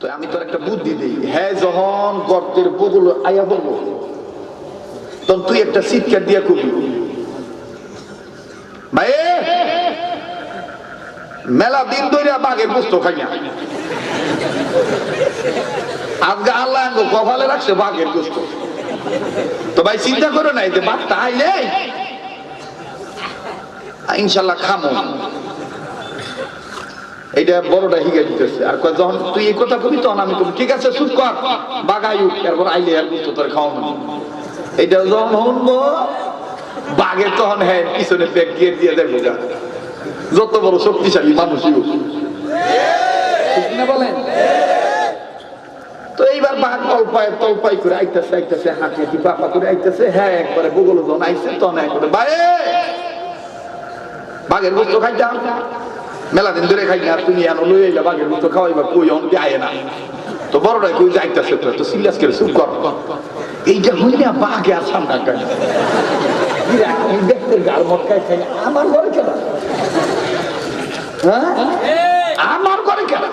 তো আমি তোর একটা বুদ্ধি দিই। হ্যাঁ যখন গর্তের বগল আয়া বলব তখন তুই একটা চিৎকার দিয়া করবি ভাই, মেলা দিন ধরে বাঘের বুঝতো খাই না। আজকে আল্লাহ কপালে রাখছে বাঘের গোস্ত তো ভাই, চিন্তা করো নাই যে বাঘটা আইলে, ইনশাল্লাহ খামো। এইটা বড়টা হিগে দিতেছে। আর যখন তুই এই কথা বলি তখন আমি কবি। ঠিক আছে, চুপ কর বাগাই উঠ এরপর আইলে আর বুঝতো তোর খাওয়ানো এইটা যখন শুনব বাঘের তখন হ্যাঁ পিছনে ব্যাগ দিয়ে দিয়ে দেখব যা যত বড় শক্তিশালী মানুষই বলেন? তো এইবার বাঘ অল্পায় তল্পাই করে আইতেছে আইতেছে হাঁটি হাঁটি বাপা করে আইতেছে। হ্যাঁ একবারে বগল যখন আইছে তখন একবারে বাঘের গোস্ত খাইতাম। মেলা দিন ধরে খাই না তুমি এনো লই আইলা বাঘের গোস্ত খাওয়াইবা, কই, অন আয় না? তো বড়টাই কই, যাইতেছে তো তো সিরিয়াস করে, চুপ কর। এইটা বাঘে সামনে গাড়ি দেখতে গার মটকাই খাই আমার ঘরে কেন? হ্যাঁ? আমার ঘরে কেন?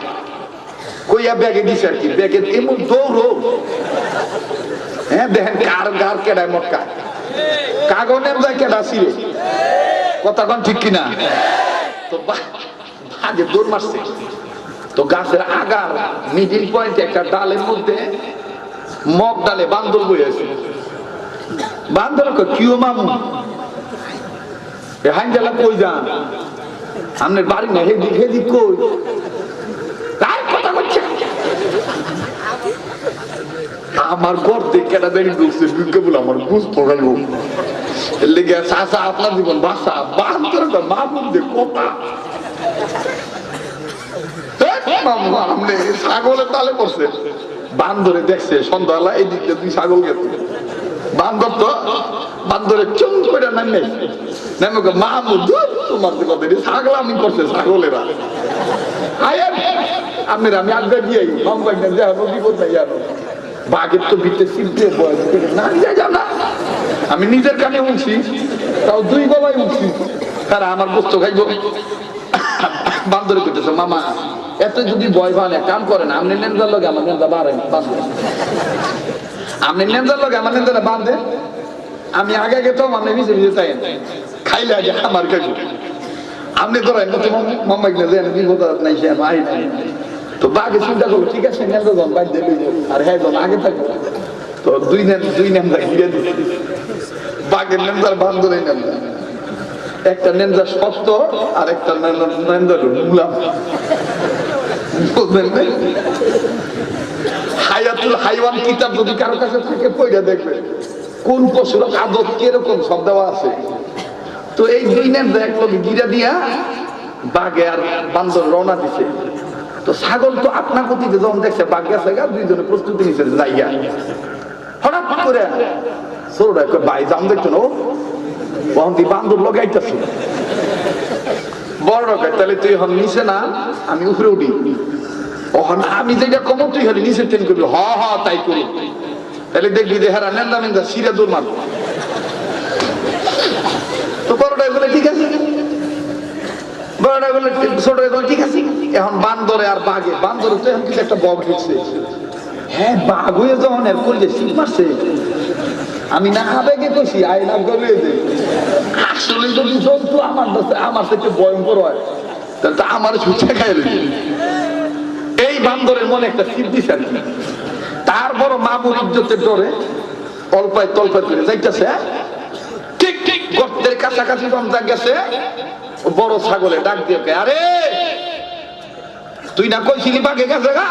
কইয়া ব্যাগে দিছে আর কি, ব্যাগে এমন দৌড়ো। হ্যাঁ দেখেন কার গার কেডায় মটকায় কাগনের যায় কেডা সিরে কথা কন ঠিক কিনা? তো ভাগে দৌড় মারছে। তো গাছের আগার মিডিল পয়েন্টে একটা ডালের মধ্যে মগ ডালে বান্দর বই বান্দর কিও মামু? এ হাইন্দালা কই যান? আপনার বাড়ি না হেদিক হেদিক কই? তাই কথা করছে আমার ঘর থেকে কেটা দেখি ঢুকছে ঢুকে বলে আমার বুঝ পড়াইব। লেগে চাষা আপনার জীবন বাসা বাহাত্তর মা বুঝতে কথা? ছাগলের তালে পড়ছে বান্দরে দেখছে সন্ধ্যাবেলা এই দিয়ে ছাগল বান্দর তো বান্দরে চুম করে নামে মাহমুদ তোমার কথা নেই, ছাগলামি করছে ছাগলেরা আমি আমি বাঘের তো না আমি নিজের কানে উঠছি তাও দুই গলায় উঠছি। তারা আমার গোস্ত খাইব। বান্দরে করতেছে, মামা, এত যদি ভয় এক কাম করেন আপনি নেন্দার লগে আমার নেন্দা বাড়েন বাঁধবেন আপনি নেন্দার লগে আমার নেন্দাটা বাঁধে আমি আগে আগে আপনি ভিজে ভিজে চাই খাইলে আগে আমার কাছে। আপনি ধরেন তো মাম্মা কিনে দেন, বিপদ নাই, সে তো বাঘে চিন্তা করল, ঠিক আছে নেন্দা জন বাইর দিয়ে আর হ্যাঁ জন আগে থাকবে তো দুই নেন দুই দিচ্ছে বাঘের নেন্দার বান্দরের নেন্দা একটা নেন্দা সত্য আর একটা নেন্দা মুলাম বুঝলেন? হায়াতুল হাইওয়ান কিতাব যদি কারও কাছে থাকে পয়টা দেখবে। কোন পশুর আদত কীরকম, সব দেওয়া আছে। তো এই দুই নেন্দা এক লোক গিরা দিয়া বাঘে আর বান্দর রওনা দিছে। তো ছাগল তো আপনা গতিতে যখন দেখছে, বাঘ গেছে গা, দুইজনে প্রস্তুতি নিছে, যাইয়া। হঠাৎ করে ছোটটা ভাই জাম দেখছ তুই বান্দর লগাইতেছ। বড় রকম তাহলে তুই এখন নিচে না আমি উপরে উঠি। ওখানে আমি যেটা কম তুই হলে নিচে ট্রেন করবি। হ হ তাই করি। তাহলে দেখবি যে হেরা নেন্দা মেন্দা সিরা দূর মারবো। তো বড়টাই বলে ঠিক আছে। বড়টা বলে বলে ঠিক আছে। এখন বান্দরে আর বাঘে বান্দরে তো এখন কিছু একটা বগ ঢুকছে। হ্যাঁ বাঘ হয়ে যখন এর করলে শীত মারছে আমি না আবেগে কইছি আই নাম করলে আসলে যদি জন্তু আমার কাছে, আমার থেকে ভয়ঙ্কর হয়, তাহলে আমার ছুটে খাইলে এই বান্দরের মনে একটা সিদ্ধি কি। তারপর মামুর ইজ্জতের ডরে অল্পায় তল্পায় করে যাইতেছে ঠিক ঠিক, গর্তের কাছাকাছি যখন গেছে, বড় ছাগলে ডাক দিয়ে আরে, তুই না কইছিলি বাঘে গেছে গা?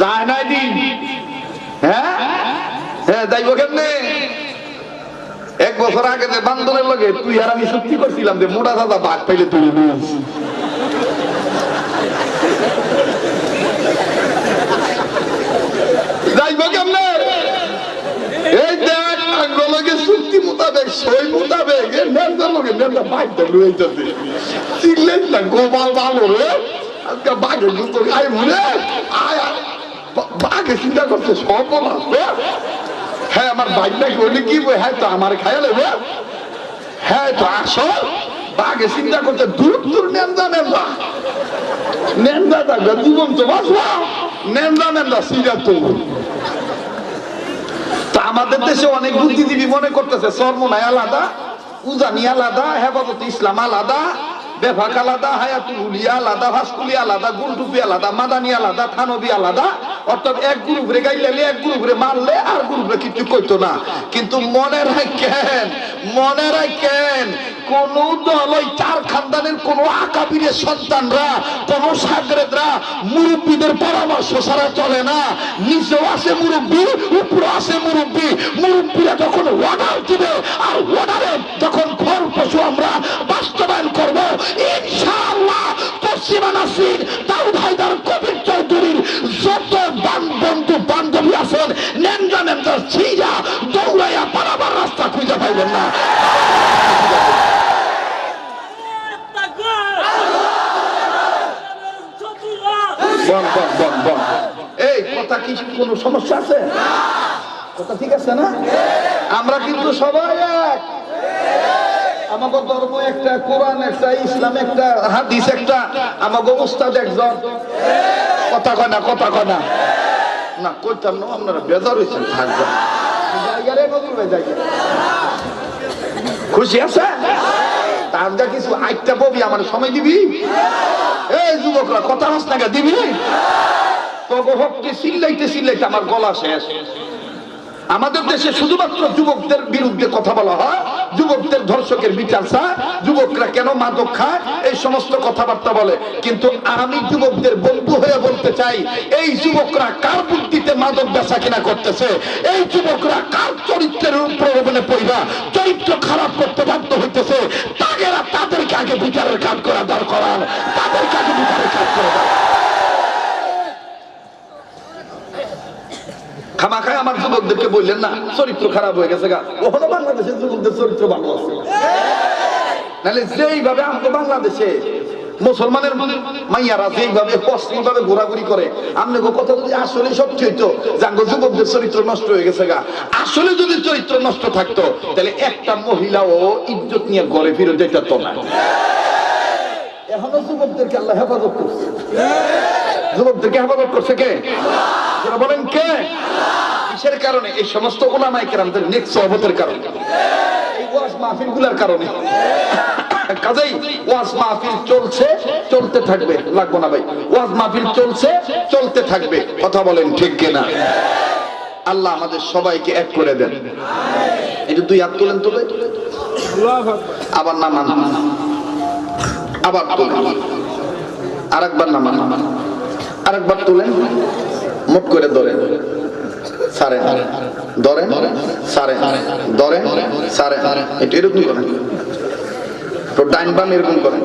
যায় নাই দিন হ্যাঁ? হ্যাঁ যাইব কেমনে? এক বছর আগে বান্দরের লগে তুই আর আমি চুক্তি করছিলাম যে মোটা দাদা বাঘ পাইলে তুই। যাইব কেমনে? এই দেখ আঙ্গলকে চুক্তি মোতাবেক, সই মোতাবেক, এ নেন্দার লগে নেন্দা বাইকটা লুইতেছে চিল্লেন না, গোপাল ভালো রে? আজকে বাঘের গুতো খাই মনে আয় বাঘে চিন্তা করছে সর্বনাশ হ্যাঁ আমার বাইক করলে কি হ্যাঁ তো আমার খাইয়া লেবে হ্যাঁ তো আসো। বাঘে চিন্তা করছে দূর দূর নেন্দা নেন্দা। নেন্দা থাকবে জীবন তো বাঁচবা নেন্দা নেন্দা, সিরা তো তা আমাদের দেশে অনেক বুদ্ধিজীবী মনে করতেছে সরমনায় আলাদা, উজানি আলাদা, হেফাজত ইসলাম আলাদা। বেফাক আলাদা হায়াতুল উলিয়া আলাদা, ভাস্কুলি আলাদা, গুলটুপি আলাদা, মাদানি আলাদা, থানবি আলাদা। অর্থাৎ এক গ্রুপরে গাইলে এক গ্রুপরে মারলে, আর গ্রুপরে কিছু কইতো না। কিন্তু মনে রাখেন মনে রাখেন কোন দল ওই চার খানদানের কোন আকাবিরের সন্তানরা, কোন সাগরেদরা মুরব্বীদের পরামর্শ ছাড়া চলে না। নিচেও আছে মুরব্বী উপরে আছে মুরব্বী। মুরব্বীরা যখন অর্ডার দিবে, আর অর্ডারে যখন ফল পশু আমরা, বাস্তবায়ন করব, ইনশাআল্লাহ পশ্চিমা নাসির দাউদ হায়দার কবির চৌধুরীর যত বান- বন্ধু বান্ধবী আছেন নেন্দা নেন্দা আছে না? আমরা কিন্তু সবাই এক। আমাকে ধর্ম একটা, কোরআন একটা, ইসলাম একটা একটা। কথা কথা না। খুশি আছে? তার যা কিছু আইটা ববি, আমার সময় দিবি? এই যুবকরা, কথা হাস গা, দিবি? তবে হককে চিল্লাইতে আমার গলা শেষ। আমাদের দেশে শুধুমাত্র যুবকদের বিরুদ্ধে কথা বলা হয়। যুবকদের ধর্ষকের বিচার চায়। যুবকরা কেন মাদক খায়? এই সমস্ত কথাবার্তা বলে। কিন্তু আমি যুবকদের বন্ধু হয়ে বলতে চাই, এই যুবকরা কার বুদ্ধিতে মাদক বেচা কিনা করতেছে? এই যুবকরা কার চরিত্রের প্রলোভনে পড়া চরিত্র খারাপ করতে বাধ্য হইতেছে। তাদেরা তাদেরকে আগে বিচারের কাজ করা দরকার। তাদেরকে আগে বিচারের কাজ করা দরকার। খামাখায় আমার যুবকদেরকে বললেন, না, চরিত্র খারাপ হয়ে গেছে গা। ওখানে বাংলাদেশের যুবকদের চরিত্র ভালো আছে। নাহলে যেইভাবে আমাদের বাংলাদেশে মুসলমানের মাইয়ারা যেইভাবে ভাবে ঘোরাঘুরি করে আমনে কথা যদি আসলে সত্যি হইতো জাঙ্গ যুবকদের চরিত্র নষ্ট হয়ে গেছে গা। আসলে যদি চরিত্র নষ্ট থাকতো, তাহলে একটা মহিলাও ইজ্জত নিয়ে ঘরে ফিরে যেত না। এখনও যুবকদেরকে আল্লাহ হেফাজত করছে। যুবকদেরকে হেফাজত করছে কে? যারা বলেন কে? কিসের কারণে? এই সমস্ত ওলামাই কেরামদের নেক সহবতের কারণে। এই ওয়াজ মাহফিলগুলার কারণে। কাজেই ওয়াজ মাহফিল চলছে, চলতে থাকবে। লাগবো না ভাই। ওয়াজ মাহফিল চলছে, চলতে থাকবে। কথা বলেন ঠিক কিনা? আল্লাহ আমাদের সবাইকে এক করে দেন। এটা দুই হাত তোলেন তোলে আবার না নামান। আবার তোলেন। আরেকবার নামান। আরেকবার তুলেন। মুখ করে ধরে। সারে। ধরে সারে। ধরে, সারে। এটা এরকম করেন তো ডাইন বাম এরকম করেন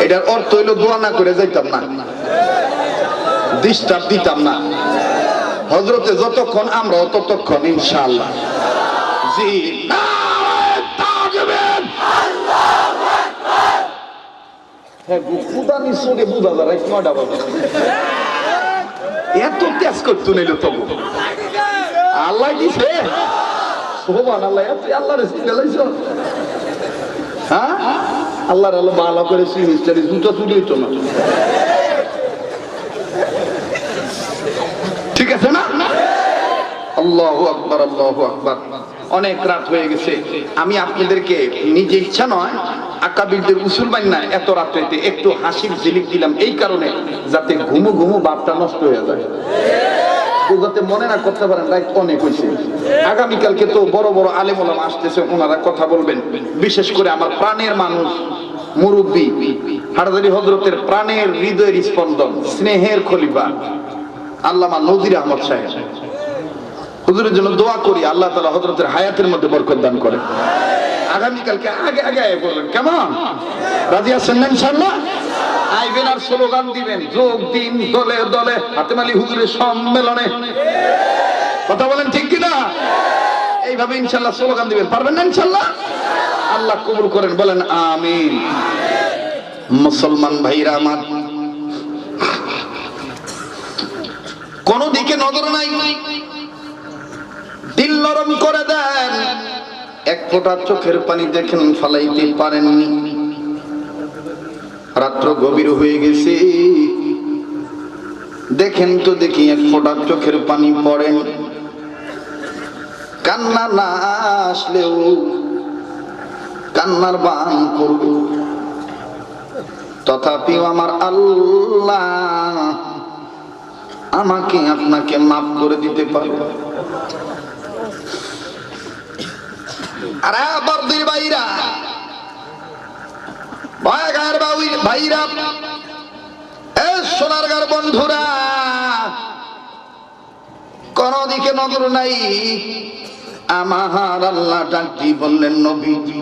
এটার অর্থ হইল দোয়া না করে যাইতাম না। ডিস্টার্ব দিতাম না। হজরতে যতক্ষণ আমরা, ততক্ষণ ইনশাআল্লাহ। জি হ্যাঁ বুঝা যায় বাজে। এত তেজ করতো নিল তবু। আল্লাহ দিছে। সোহান আল্লাহ এত, আল্লাহ রেসি গেলাইছ হ্যাঁ? আল্লাহর আল্লাহ ভালো করে সিমিস্টারি জুতো চুরি হইতো না ঠিক আছে না? আল্লাহ আকবার আল্লাহ আকবার। অনেক রাত হয়ে গেছে। আমি আপনাদেরকে নিজে ইচ্ছা নয় আকাবিরদের উসুল না এত রাত হইতে একটু হাসির জিলিক দিলাম, এই কারণে যাতে ঘুমু ঘুমু বাপটা নষ্ট হয়ে যায়। যাতে মনে না করতে পারেন রাইট অনেক হয়েছে আগামীকালকে তো বড় বড় আলেমুলাম আসতেছে, ওনারা কথা বলবেন। বিশেষ করে আমার প্রাণের মানুষ, মুরব্বী হাটাদারি হজরতের প্রাণের হৃদয়ের স্পন্দন, স্নেহের খলিফা, আল্লামা নজির আহমদ সাহেব। হুজুরের জন্য দোয়া করি, আল্লাহ তালা হজরতের হায়াতের মধ্যে বরকত দান করে আগামীকালকে আগে আগে আগে বলবেন, কেমন? রাজি আছেন না ইনশাল্লাহ আইবেন আর স্লোগান দিবেন, যোগ দিন, দলে দলে। হাতেমালি হুজুরের সম্মেলনে। কথা বলেন ঠিক কিনা? এইভাবে ইনশাল্লাহ স্লোগান দিবেন, পারবেন না ইনশাল্লাহ আল্লাহ কবুল করেন, বলেন আমিন। মুসলমান ভাইরা আমার, কোন দিকে নজর নাই। দিল নরম করে দেন। এক ফোঁটা চোখের পানি দেখেন, ফালাইতে পারেননি। রাত্র গভীর হয়ে গেছে। দেখেন তো দেখি এক ফোঁটা চোখের পানি পড়েন কান্না না আসলেও কান্নার বান করব। তথাপিও আমার আল্লাহ আমাকে আপনাকে মাফ করে দিতে পারবে। ভাইরা। বন্ধুরা দিকে নজর নাই। আল্লাহ বললেন নবীজি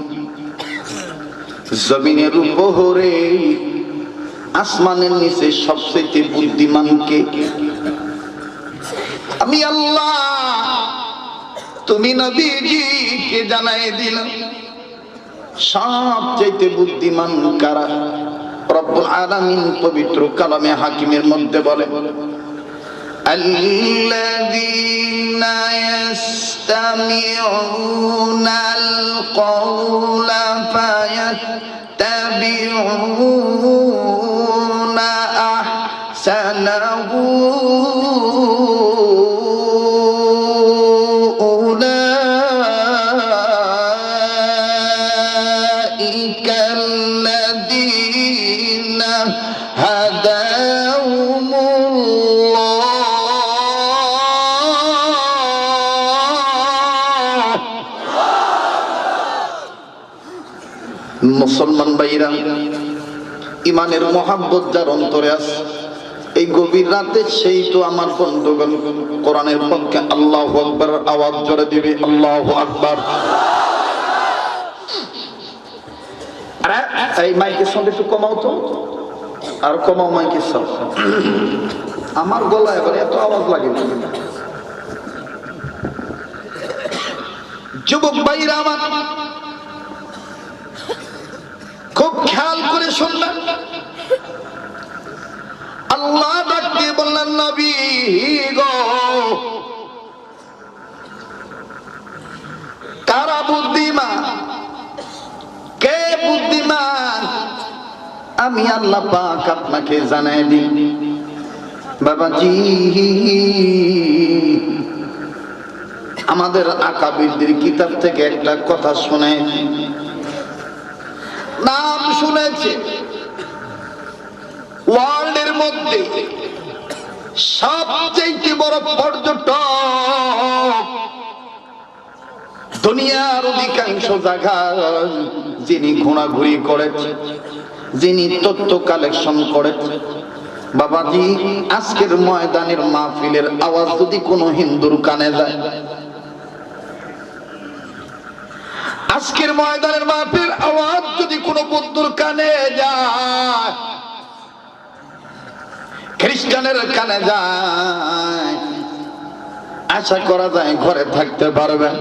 জমিনের উপরে আসমানের নিচে সবচেয়ে বুদ্ধিমানকে আমি আল্লাহ তুমি নবীজিকে জানাই দিলাম সবচাইতে বুদ্ধিমান কারা রব্বুল আলামিন পবিত্র কালামে হাকিমের মধ্যে বলে الذين يستمعون القول فيتبعون মুসলমান ভাইরা, ইমানের মহাব্বত যার অন্তরে আছে, এই গভীর রাতে সেই তো আমার বন্ধুগণ কোরআনের পক্ষে আল্লাহ আকবার আওয়াজ জোরে দিবে, আল্লাহ আকবার। এই মাইকের সাউন্ড একটু কমাও তো। আর কমাও মাইকের সাউন্ড। আমার গলা এবার এত আওয়াজ লাগে। যুবক ভাইরা আমার খুব খেয়াল করে শুনলেন আল্লাহ ডাকতে বললেন, নবী গো, কারা বুদ্ধিমান? কে বুদ্ধিমান? আমি আল্লাহ পাক আপনাকে জানাই দিই। বাবাজি, আমাদের আকাবিরদের কিতাব থেকে একটা কথা শুনে নাম শুনেছে। ওয়ার্ল্ডের মধ্যে সবচেয়ে বড় পর্যটক দুনিয়ার অধিকাংশ জায়গা যিনি ঘোরাঘুরি করেছে, যিনি তথ্য কালেকশন করেছে। বাবাজি, আজকের ময়দানের মাহফিলের আওয়াজ যদি কোনো হিন্দুর কানে যায় আজকের ময়দানের মাহফিল আওয়াজ যদি কোনো বন্ধুর কানে যায়, খ্রিস্টানের কানে যায়, আশা করা যায় ঘরে থাকতে পারবেন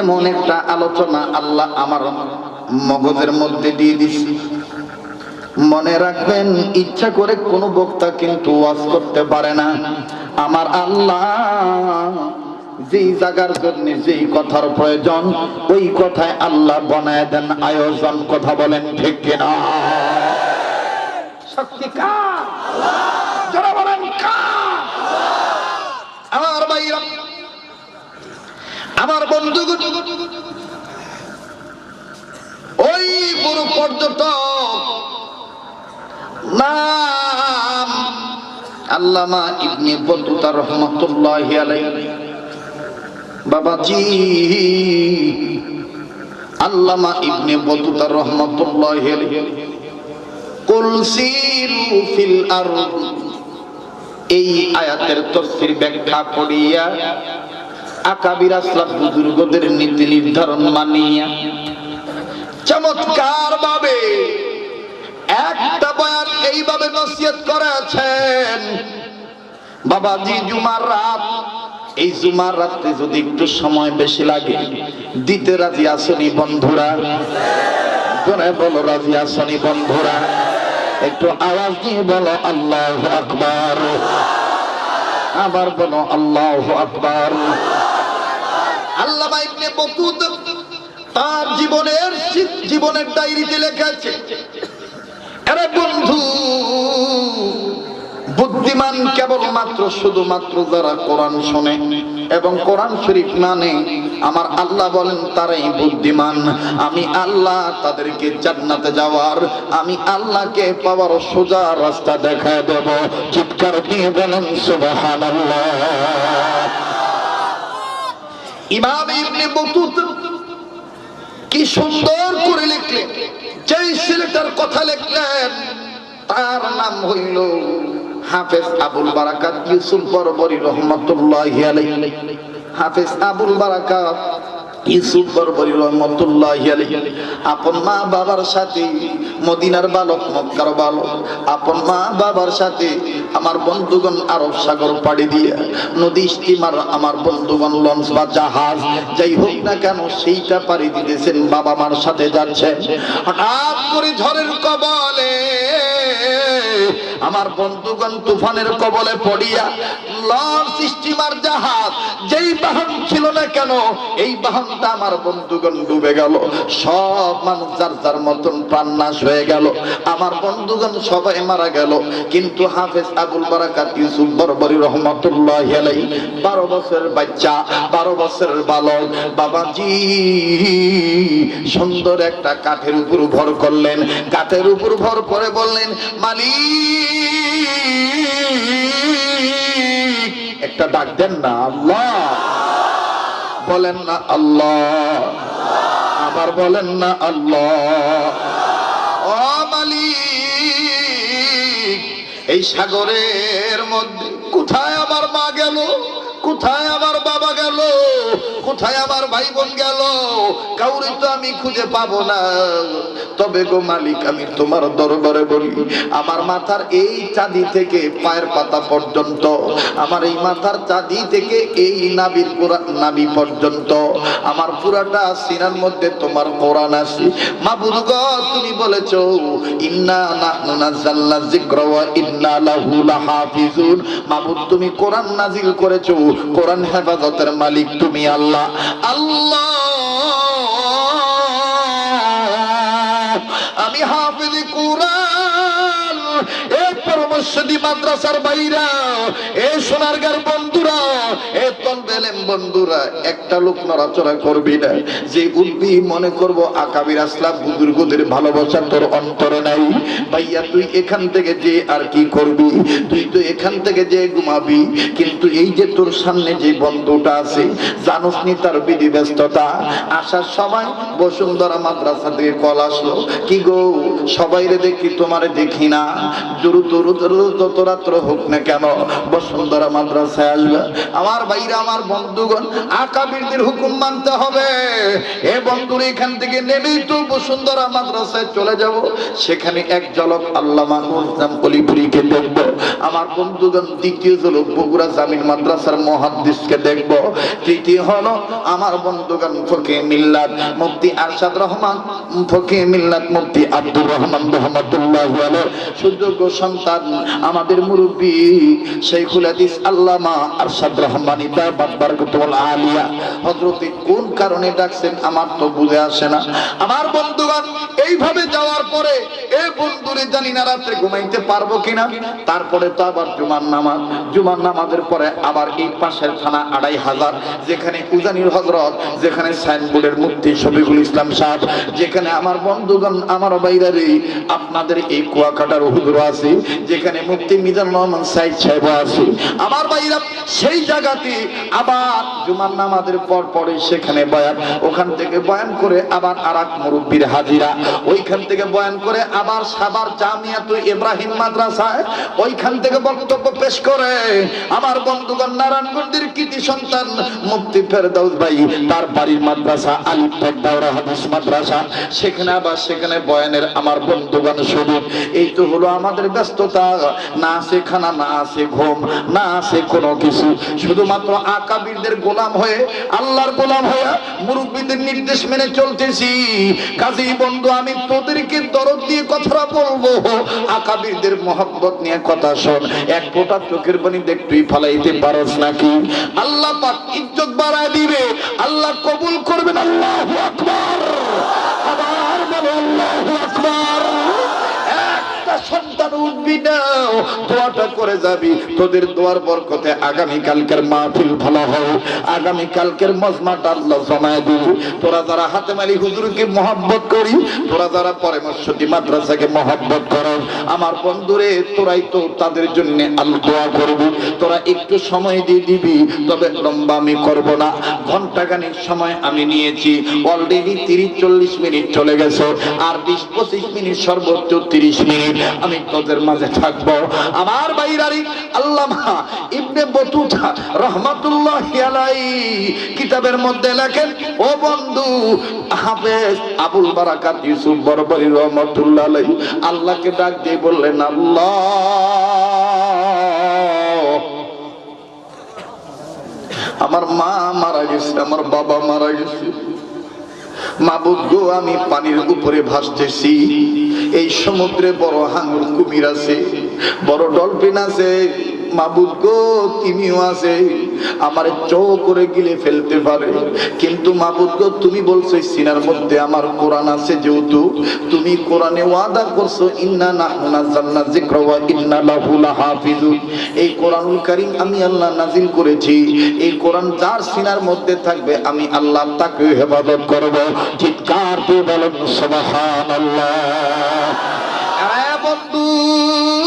এমন একটা আলোচনা আল্লাহ আমার মগজের মধ্যে দিয়ে দিছি মনে রাখবেন, ইচ্ছা করে কোনো বক্তা কিন্তু ওয়াজ করতে পারে না। আমার আল্লাহ যেই জায়গার জন্য যেই কথার প্রয়োজন, ওই কথায় আল্লাহ বনায় দেন আয়োজন। কথা বলেন ঠিক কিনা? শক্তি আমার বন্ধু ওই বড় পর্যটক আল্লামা ইবনে বতুতা রহমতুল্লাহ বাবাজি, আল্লামা ইবনে বতুতা রহমতুল্লাহ আলাইহি কুল সিরু ফিল আরদ, এই আয়াতের তফসির ব্যাখ্যা করিয়া আকাবির আসলাফ বুজুর্গদের নীতি নির্ধারণ মানিয়া চমৎকার ভাবে একটা বয়ান এইভাবে নসিহত করেছেন। বাবাজি, জুমার রাত এই জুমার রাতে যদি একটু সময় বেশি লাগে, দিতে রাজি আসনি বন্ধুরা? বলো, রাজি আসনি বন্ধুরা? একটু আওয়াজ দিয়ে বলো, আল্লাহ আকবার। আবার বলো, আল্লাহ আকবার। আল্লাহ তার জীবনের জীবনের ডায়েরিতে লেখা আছে, আরে বন্ধু বুদ্ধিমান কেবলমাত্র, শুধুমাত্র যারা কোরআন শোনে এবং কোরআন শরীফ মানে আমার আল্লাহ বলেন, তারাই বুদ্ধিমান। আমি আল্লাহ তাদেরকে জান্নাতে যাওয়ার, আমি আল্লাহকে পাওয়ার সোজা রাস্তা দেখা দেব। চিৎকার দিয়ে বলেন ইমাম ইবনে কি সুন্দর করে লিখলেন, যেই ছেলেটার কথা লিখলেন, তার নাম হইল হাফেজ আবুল বারাকাত ইউসুফ বরবরি রহমতুল্লাহ হাফেজ আবুল বারাকাত ইউসুফ বরবরি রহমতুল্লাহ আপন মা বাবার সাথে মদিনার বালক, মক্কার বালক। আপন মা বাবার সাথে আমার বন্ধুগণ আরব সাগর পাড়ি দিয়ে নদী স্টিমার আমার বন্ধুগণ লঞ্চ বা জাহাজ, যাই হোক না কেন সেইটা পাড়ি দিতেছেন, বাবা মার সাথে যাচ্ছেন। হঠাৎ করে ঝড়ের কবলে আমার বন্ধুগণ তুফানের কবলে পড়িয়া লঞ্চ স্টিমার জাহাজ, যেই বাহন ছিল না কেন, এই বাহনটা আমার বন্ধুগণ ডুবে গেল। সব মানুষ যার যার মতন প্রাণ নাশ হয়ে গেল। আমার বন্ধুগণ সবাই মারা গেল। কিন্তু হাফেজ আবুল বারাকাত ইউসুফ বরবরি রহমতুল্লাহ আলাই বারো বছরের বাচ্চা, বারো বছরের বালক, বাবাজি সুন্দর একটা কাঠের উপর ভর করলেন। কাঠের উপর ভর করে বললেন, মালিক একটা ডাক দেন না, আল্লাহ। বলেন না, আল্লাহ। আবার বলেন না, আল্লাহ। এই সাগরের মধ্যে কোথায় আমার মা গেল? কোথায় আমার গেল? কোথায় আমার ভাই বোন গেল? কাউরে তো আমি খুঁজে পাবো না। তবে গো মালিক, আমি তোমার দরবারে বলি, আমার মাথার এই চাঁদি থেকে পায়ের পাতা পর্যন্ত, আমার এই মাথার চাঁদি থেকে এই নাবির নাবি পর্যন্ত, আমার পুরাটা সিনার মধ্যে তোমার কোরআন আসি মাবুদ গো, তুমি বলেছ, ইন্না লাহু লাহাফিজুন। মাবুদ, তুমি কোরআন নাজিল করেছ, কোরআন হেফাজতের মালিক তুমি আল্লাহ। আল্লাহ আমি হাফিজ কুরআন। পরমশ্বদী মাদ্রাসার বাইরা, এ সোনারগার বন্ধুরা, এ তলবেলেম বন্ধুরা, একটা লোক নড়াচড়া করবি না। যে উঠবি মনে করব আকাবির আসলাম বুজুর্গদের ভালোবাসা তোর অন্তরে নাই। ভাইয়া, তুই এখান থেকে যে আর কি করবি? তুই তো এখান থেকে যে ঘুমাবি, কিন্তু এই যে তোর সামনে যে বন্ধুটা আছে, জানোস নি তার বিধি ব্যস্ততা? আসার সময় বসুন্ধরা মাদ্রাসা থেকে কল আসলো, কি গো, সবাই রে দেখি তোমারে দেখি না? জোরু তরু তরু যত রাত্র হোক না কেন, বসুন্ধরা মাদ্রাসায় আসবে। আমার ভাইরা, আমার বন্ধুগণ, আকাবিরদের হুকুম মানতে হবে। এ বন্ধুর এখান থেকে নেমেই তো বসুন্ধরা মাদ্রাসায় চলে যাব। সেখানে এক ঝলক আল্লামা মুলজাম অলিপুরিকে দেখব। আমার বন্ধুগণ, দ্বিতীয় হলো বগুড়া জামিন মাদ্রাসার মহাদ্দিসকে দেখব। তৃতীয় হলো আমার বন্ধুগণ ফকে মিল্লাত মুফতি আরশাদ রহমান ফকে মিল্লাত মুফতি আব্দুর রহমান রহমতুল্লাহ সুযোগ্য সন্তান আমাদের মুরব্বী শেখুল হাদিস আল্লামা আরশাদ রহমানি দাবাত বারকাতুল আলিয়া। হযরতে কোন কারণে ডাকছেন আমার তো বুঝে আসে না। আমার বন্ধুগণ, এইভাবে যাওয়ার পরে এ বন্ধুরে জানি না রাত্রে ঘুমাইতে পারব কিনা। তারপরে তো আবার জুমার নামাজ। জুমার নামাজের পরে আবার এই পাশের থানা আড়াই হাজার, যেখানে উজানির হজরত যেখানে সাইনবোর্ডের মুক্তি শফিকুল ইসলাম সাহেব, যেখানে আমার বন্ধুগণ, আমার বাইরারে আপনাদের এই কুয়াকাটার হুজুর আছে, যেখানে মুক্তি মিজান রহমান সাইদ সাহেব আছে। আমার বাইরা সেই জায়গাতে আবার জুমার নামাজের পর পরে সেখানে বয়ান, ওখান থেকে বয়ান করে আবার আর এক মুরব্বীর হাজিরা। ওইখান থেকে বয়ান করে আবার সাবার জামিয়াত ইব্রাহিম মাদ্রাসায় ওইখান থেকে বক্তব্য পেশ করে। আমার বন্ধুগণ নারায়ণগঞ্জের কৃতি সন্তান মুফতি ফেরদাউস ভাই, তার বাড়ির মাদ্রাসা আলিফ দাওরা হাদিস মাদ্রাসা, সেখানে আবার সেখানে বয়ানের আমার বন্ধুগণ শুধু। এই তো হলো আমাদের ব্যস্ততা। না আছে খানা না আছে ঘুম, না আছে কোনো কিছু। শুধুমাত্র আকাবিরদের গোলাম হয়ে, আল্লাহর গোলাম হয়ে মুরব্বীদের নির্দেশ মেনে চলতেছি। কাজী বন্ধু, আমি তোদেরকে দরদ দিয়ে কথাটা বলব। আকাবিরদের মহব্বত নিয়ে কথা শোন। এক ফোঁটা চোখের পানি দেখ, তুই ফালাইতে পারস নাকি? আল্লাহ পাক ইজ্জত বাড়ায় দিবে। আল্লাহ কবুল করবেন আল্লাহু আকবার। আবার বলো, আল্লাহু আকবার। একটা সন্তান উঠবি না। দোয়াটা করে যাবি। তোদের দোয়ার বরকতে আগামী কালকের মাহফিল ভালো হোক। আগামী কালকের মজমাটা আল্লাহ জমায় দিবি তোরা যারা হাতে মালি হুজুরকে মহব্বত করি, তোরা যারা পরামর্শটি মাদ্রাসাকে মহব্বত করো, আমার বন্ধুরে, তোরাই তো তাদের জন্য দোয়া করবি। তোরা একটু সময় দিয়ে দিবি, তবে লম্বা আমি করব না। ঘন্টাখানিক সময় আমি নিয়েছি। অলরেডি তিরিশ চল্লিশ মিনিট চলে গেছে। আর বিশ পঁচিশ মিনিট, সর্বোচ্চ তিরিশ মিনিট। আমি তোদের মাঝে থাকব। আমার বাইরারি আল্লামা ইবনে বতুতা রহমাতুল্লাহ আলাই কিতাবের মধ্যে লেখেন, ও বন্ধু, হাফেজ আবুল বারাকাত ইউসুফ বরবরি রহমাতুল্লাহ আলাই আল্লাহকে ডাক দিয়ে বললেন, আল্লাহ, আমার মা মারা গেছে, আমার বাবা মারা গেছে। মাবুদ গো, আমি পানির উপরে ভাসতেছি। এই সমুদ্রে বড় হাঙ্গুর কুমির আছে বড় ডলফিন আছে মাবুদ গো তিমিও আছে? আমার চৌ করে গিলে ফেলতে পারে। কিন্তু মাবুদ গো, তুমি বলছো সিনার মধ্যে আমার কোরআন আছে যেহেতু। তুমি কোরআনে ওয়াদা করছ, ইন্না নাহনু নাযালনা যিকরা ইন্না লাহু লাহাফিজুন। এই কোরআনুল কারীম আমি আল্লাহ নাজিল করেছি। এই কোরআন যার সিনার মধ্যে থাকবে, আমি আল্লাহ তাকে হেফাজত করব। চিৎকার দিয়ে বলেন, সুবহানাল্লাহ। আরে বন্ধু।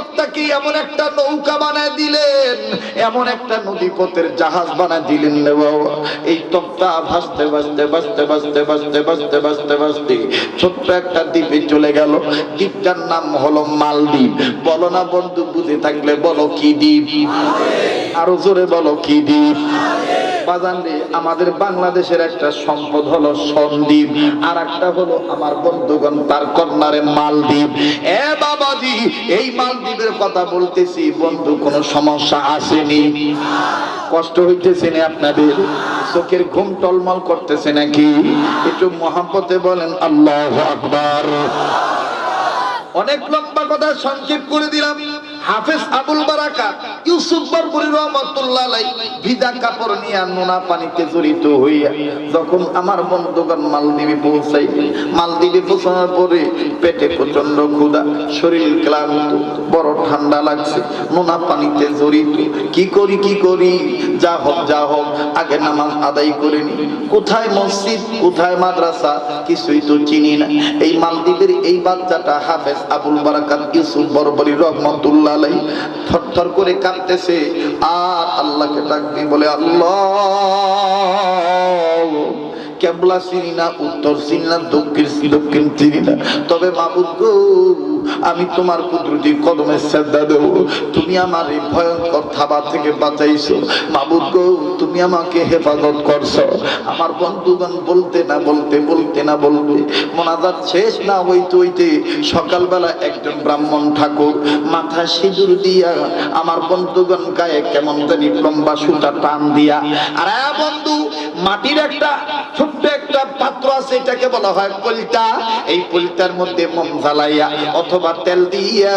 তক্তাকে এমন একটা নৌকা বানায় দিলেন। এমন একটা নদী পথের জাহাজ বানায় দিলেন এই তক্তা ভাসতে ভাসতে ভাসতে ভাসতে ভাসতে ভাসতে ভাসতে ভাসতে ছোট্ট একটা দ্বীপে চলে গেল। দ্বীপটার নাম হলো মালদ্বীপ। বলো না বন্ধু, বুঝে থাকলে বলো কি দ্বীপ? আরও জোরে বলো কি দ্বীপ? বাজান রে, আমাদের বাংলাদেশের একটা সম্পদ হলো সন্দ্বীপ আর একটা হলো আমার বন্ধুগণ তার কন্যারে মালদ্বীপ। এ বাবাজি এই মালদ্বীপের কথা বলতেছি বন্ধু কোনো সমস্যা আসেনি? কষ্ট হইতেছে না আপনাদের? চোখের ঘুম টলমল করতেছে নাকি? একটু মহাব্বতে বলেন আল্লাহ আকবার। অনেক লম্বা কথা সংক্ষেপ করে দিলাম। হাফেজ আবুল বারাকা, ইউসুফ বরবরি রহমতুল্লাহ ভিজা কাপড় নিয়ে নোনা পানিতে জড়িত হইয়া যখন আমার বন্ধুগণ মালদ্বীপে পৌঁছাই মালদ্বীপে পৌঁছানোর পরে পেটে প্রচণ্ড ক্ষুধা, শরীর ক্লান্ত, বড় ঠান্ডা লাগছে, নোনা পানিতে জড়িত। কি করি কি করি? যা হোক যা হোক, আগে নামাজ আদায় করে নি। কোথায় মসজিদ, কোথায় মাদ্রাসা? কিছুই তো চিনি না। এই মালদ্বীপের এই বাচ্চাটা হাফেজ আবুল বারাকাত, ইউসুফ বরবরি রহমতুল্লাহ আলাই থরথর করে কাঁদতেছে, আর আল্লাহকে ডাকবি বলে, আল্লাহ, কেবলা চিনি না উত্তর চিনি না দক্ষিণ দক্ষিণ চিনি না তবে মাবুদ গো আমি তোমার কুদরতি কদমে শ্রদ্ধা দেব। তুমি আমার এই ভয়ঙ্কর থাবা থেকে বাঁচাইছো। মাবুদ গো, তুমি আমাকে হেফাজত করছ। আমার বন্ধুগণ বলতে না বলতে বলতে না বলতে, মোনাজাত শেষ না হইতে হইতে সকালবেলা একজন ব্রাহ্মণ ঠাকুর মাথা সিঁদুর দিয়া আমার বন্ধুগণ গায়ে কেমন জানি লম্বা সুতা টান দিয়া, আর বন্ধু, মাটির একটা ছোট্ট একটা পাত্র আছে, এটাকে বলা হয় পলিটা। এই পলিটার মধ্যে মোম জ্বালাইয়া অথবা তেল দিয়া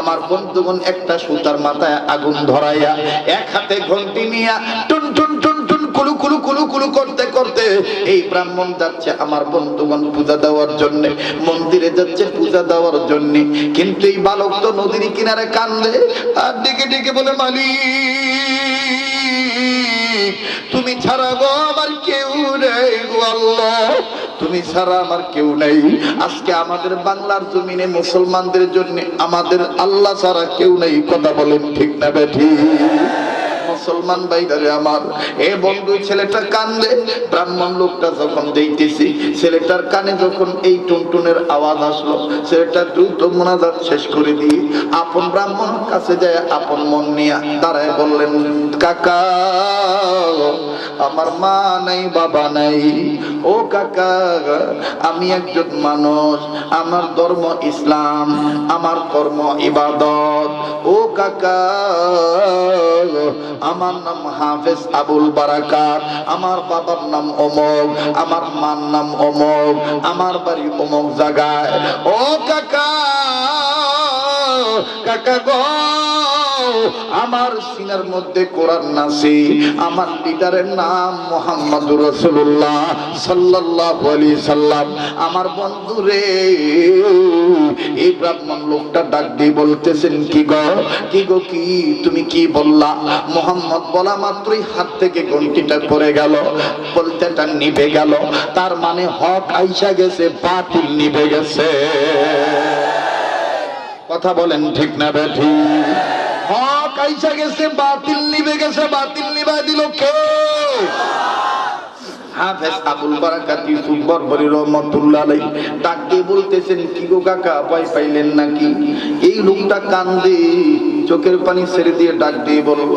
আমার বন্ধুগণ একটা সুতার মাথায় আগুন ধরাইয়া এক হাতে ঘন্টি নিয়া টুন টুন টুন টুন কুলু কুলু কুলু কুলু করতে করতে এই ব্রাহ্মণ যাচ্ছে আমার বন্ধুগণ পূজা দেওয়ার জন্য। মন্দিরে যাচ্ছে পূজা দেওয়ার জন্য। কিন্তু এই বালক তো নদীর কিনারে কান্দে আর ডেকে ডেকে বলে, মালিক তুমি ছাড়া গো আমার কেউ নেই গো আল্লাহ। তুমি ছাড়া আমার কেউ নেই। আজকে আমাদের বাংলার জমিনে মুসলমানদের জন্য আমাদের আল্লাহ ছাড়া কেউ নেই। কথা বলেন ঠিক না বেঠি? মুসলমান ভাইদারে আমার। এ বন্ধু ছেলেটা কান্দে, ব্রাহ্মণ লোকটা যখন দেখতেছি, ছেলেটার কানে যখন এই টুনটুনের আওয়াজ আসলো, ছেলেটা দ্রুত মোনাজাত শেষ করে দিয়ে, আপন ব্রাহ্মণ কাছে যায়, আপন মন নিয়ে দাঁড়ায় বললেন, কাকা, আমার মা নাই, বাবা নাই। ও কাকা, আমি একজন মানুষ, আমার ধর্ম ইসলাম, আমার কর্ম ইবাদত। ও কাকা আমার নাম হাফেজ আবুল বারাকাত, আমার বাবার নাম অমক আমার মার নাম অমক আমার বাড়ি অমক জায়গায়। ও কাকা কাকা গো। আমার সিনার মধ্যে কোরআন আমার লিডারের নাম মোহাম্মদ রসুল্লাহ আলাইহি সাল্লাম। আমার বন্ধু রে এই ব্রাহ্মণ লোকটা ডাক দিয়ে বলতেছেন, কি গো কি গো, কি? তুমি কি বললা? মোহাম্মদ বলা মাত্রই হাত থেকে ঘন্টিটা পড়ে গেল, বলতেটা নিভে গেল। তার মানে হক আইসা গেছে, বাতিল নিভে গেছে। কথা বলেন ঠিক না, বেঠি? হক আইসা গেছে, বাতিল নিবে গেছে, বাতিল নিভা দিল কে? হাফেজ আবুল পাইলেন নাকি? এই লোকটা চোখের পানি ছেড়ে দিয়ে ডাক দিয়ে বলল,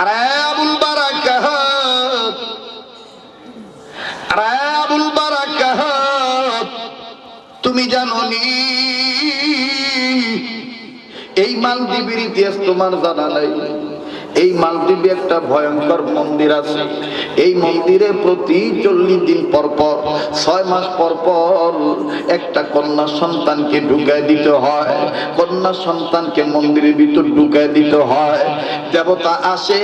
আরে আবুল বারাকাত, আরে আবুল বারাকাত, তুমি জানো নি এই মালদ্বীপের ইতিহাস তোমার জানা নাই। এই মালদ্বীপে একটা ভয়ঙ্কর মন্দির আছে। এই মন্দিরে প্রতি চল্লিশ দিন পর পর, ছয় মাস পর পর একটা কন্যা সন্তানকে ঢুকায় দিতে হয়। কন্যা সন্তানকে মন্দিরের ভিতর ঢুকায় দিতে হয়। দেবতা আসে,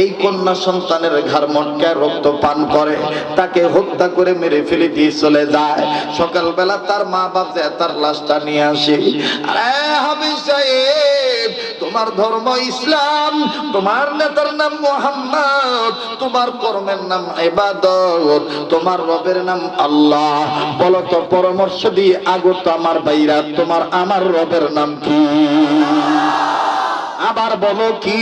এই কন্যা সন্তানের ঘাড় মটকায় রক্ত পান করে, তাকে হত্যা করে মেরে ফেলে দিয়ে চলে যায়। সকালবেলা তার মা বাপ তার লাশটা নিয়ে আসে। আরে হাবিজ সাহেব! তোমার ধর্ম ইসলাম, তোমার নেতার নাম মোহাম্মদ, তোমার কর্মের নাম এবাদত তোমার রবের নাম আল্লাহ। বলো তো, পরামর্শ দিয়ে আগত আমার বাইরা তোমার আমার রবের নাম কি? আবার বলো কি?